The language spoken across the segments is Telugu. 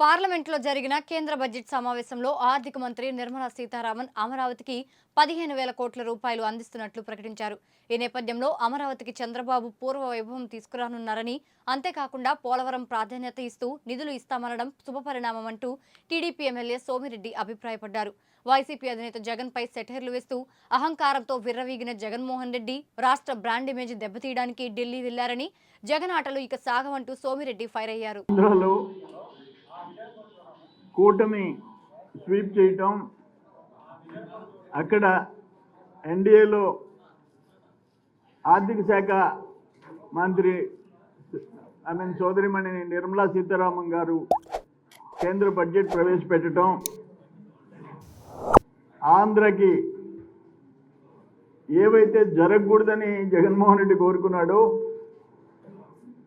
పార్లమెంట్లో జరిగిన కేంద్ర బడ్జెట్ సమావేశంలో ఆర్థిక మంత్రి నిర్మలా సీతారామన్ అమరావతికి పదిహేను వేల కోట్ల రూపాయలు అందిస్తున్నట్లు ప్రకటించారు. ఈ నేపథ్యంలో అమరావతికి చంద్రబాబు పూర్వ వైభవం తీసుకురానున్నారని అంతేకాకుండా పోలవరం ప్రాధాన్యత ఇస్తూ నిధులు ఇస్తామనడం శుభపరిణామమంటూ టీడీపీ ఎమ్మెల్యే సోమిరెడ్డి అభిప్రాయపడ్డారు. వైసీపీ అధినేత జగన్ పై సెటైర్లు వేస్తూ అహంకారంతో విర్రవీగిన జగన్మోహన్ రెడ్డి రాష్ట్ర బ్రాండ్ ఇమేజ్ దెబ్బతీయడానికి ఢిల్లీ వెళ్ళారని జగన్ ఆటలు ఇక సాగవంటూ సోమిరెడ్డి ఫైర్ అయ్యారు. కూటమి స్వీప్ చేయటం అక్కడ ఎన్డీఏలో ఆర్థిక శాఖ మంత్రి ఐ మీన్ సోదరిమణి నిర్మలా సీతారామన్ గారు కేంద్ర బడ్జెట్ ప్రవేశపెట్టడం ఆంధ్రకి ఏవైతే జరగకూడదని జగన్మోహన్ రెడ్డి కోరుకున్నాడో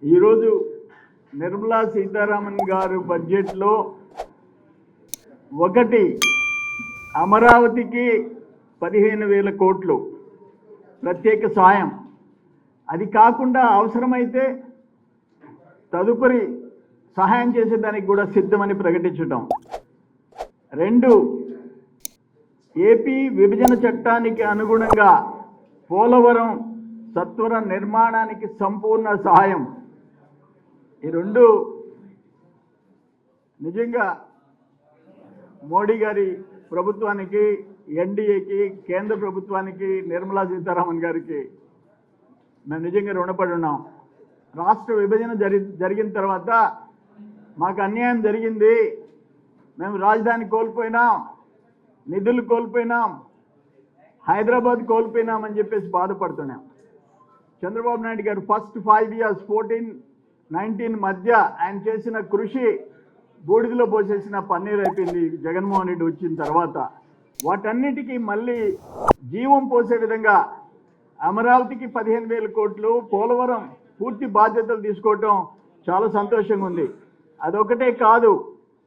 ఈరోజు నిర్మలా సీతారామన్ గారు బడ్జెట్లో ఒకటి అమరావతికి పదిహేను వేల కోట్లు ప్రత్యేక సాయం. అది కాకుండా అవసరమైతే తదుపరి సహాయం చేసేదానికి కూడా సిద్ధమని ప్రకటించటం. రెండు ఏపీ విభజన చట్టానికి అనుగుణంగా పోలవరం సత్వర నిర్మాణానికి సంపూర్ణ సహాయం. ఈ రెండు నిజంగా మోడీ గారి ప్రభుత్వానికి ఎన్డీఏకి కేంద్ర ప్రభుత్వానికి నిర్మలా సీతారామన్ గారికి మేము నిజంగా రుణపడి ఉన్నాం. రాష్ట్ర విభజన జరి జరిగిన తర్వాత మాకు అన్యాయం జరిగింది. మేము రాజధాని కోల్పోయినాం నిధులు కోల్పోయినాం హైదరాబాద్ కోల్పోయినామని చెప్పేసి బాధపడుతున్నాం. చంద్రబాబు నాయుడు గారు first five years fourteen nineteen మధ్య ఆయన చేసిన కృషి బూడిదలో పోసేసిన పన్నీర్ అయిపోయింది జగన్మోహన్ రెడ్డి వచ్చిన తర్వాత. వాటన్నిటికీ మళ్ళీ జీవం పోసే విధంగా అమరావతికి పదిహేను వేల కోట్లు పోలవరం పూర్తి బాధ్యతలు తీసుకోవటం చాలా సంతోషంగా ఉంది. అదొకటే కాదు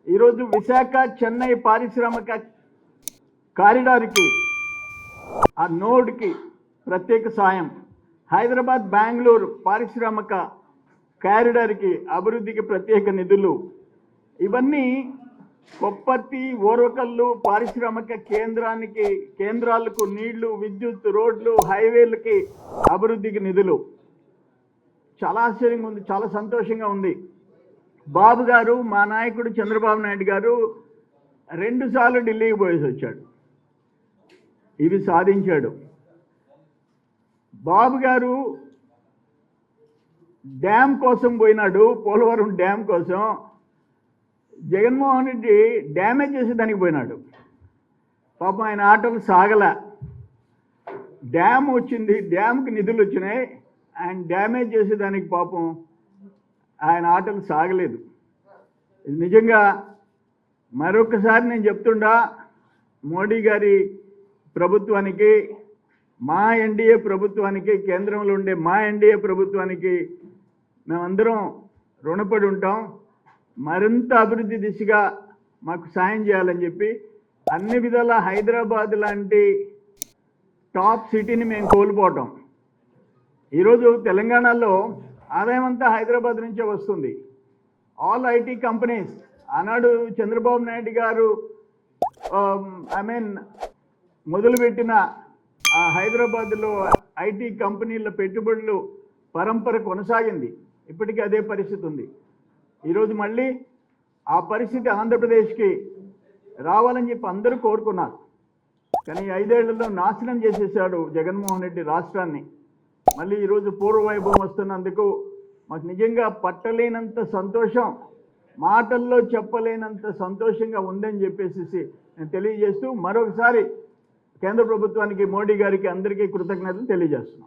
ఈరోజు విశాఖ చెన్నై పారిశ్రామిక కారిడార్కి ఆ నోడ్కి ప్రత్యేక సాయం. హైదరాబాద్ బెంగళూరు పారిశ్రామిక కారిడార్కి అభివృద్ధికి ప్రత్యేక నిధులు. ఇవన్నీ కొప్పర్తి ఓరకల్లు పారిశ్రామిక కేంద్రానికి కేంద్రాలకు నీళ్ళు విద్యుత్ రోడ్లు హైవేలకి అభివృద్ధికి నిధులు. చాలా ఆశ్చర్యంగా ఉంది చాలా సంతోషంగా ఉంది. బాబు గారు మా నాయకుడు చంద్రబాబు నాయుడు గారు రెండుసార్లు ఢిల్లీకి పోయేసి వచ్చాడు. ఇవి సాధించాడు. బాబు గారు డ్యామ్ కోసం పోయినాడు పోలవరం డ్యామ్ కోసం. జగన్మోహన్ రెడ్డి డ్యామేజ్ చేసేదానికి పోయినాడు. పాపం ఆయన ఆటలు సాగల. డ్యామ్ వచ్చింది డ్యామ్కి నిధులు వచ్చినాయి. ఆయన డ్యామేజ్ చేసేదానికి పాపం ఆయన ఆటలు సాగలేదు. ఇది నిజంగా మరొకసారి నేను చెప్తుండా మోడీ గారి ప్రభుత్వానికి మా ఎన్డీఏ ప్రభుత్వానికి కేంద్రంలో ఉండే మా ఎన్డీఏ ప్రభుత్వానికి మేమందరం రుణపడి ఉంటాం. మరింత అభివృద్ధి దిశగా మాకు సాయం చేయాలని చెప్పి అన్ని విధాల హైదరాబాద్ లాంటి టాప్ సిటీని మేము కోల్పోవటం. ఈరోజు తెలంగాణలో ఆదాయం అంతా హైదరాబాద్ నుంచే వస్తుంది. ఆల్ ఐటీ కంపెనీస్ ఆనాడు చంద్రబాబు నాయుడు గారు um, ఐ మీన్ మొదలుపెట్టిన ఆ హైదరాబాద్లో ఐటీ కంపెనీల పెట్టుబడులు పరంపర కొనసాగింది. ఇప్పటికీ అదే పరిస్థితి ఉంది. ఈరోజు మళ్ళీ ఆ పరిస్థితి ఆంధ్రప్రదేశ్కి రావాలని చెప్పి అందరూ కోరుకున్నారు. కానీ ఐదేళ్ళలో నాశనం చేసేసాడు జగన్మోహన్ రెడ్డి రాష్ట్రాన్ని. మళ్ళీ ఈరోజు పూర్వ వైభవం వస్తున్నందుకు మాకు నిజంగా పట్టలేనంత సంతోషం మాటల్లో చెప్పలేనంత సంతోషంగా ఉందని చెప్పేసి నేను తెలియజేస్తూ మరొకసారి కేంద్ర ప్రభుత్వానికి మోడీ గారికి అందరికీ కృతజ్ఞతలు తెలియజేస్తున్నాను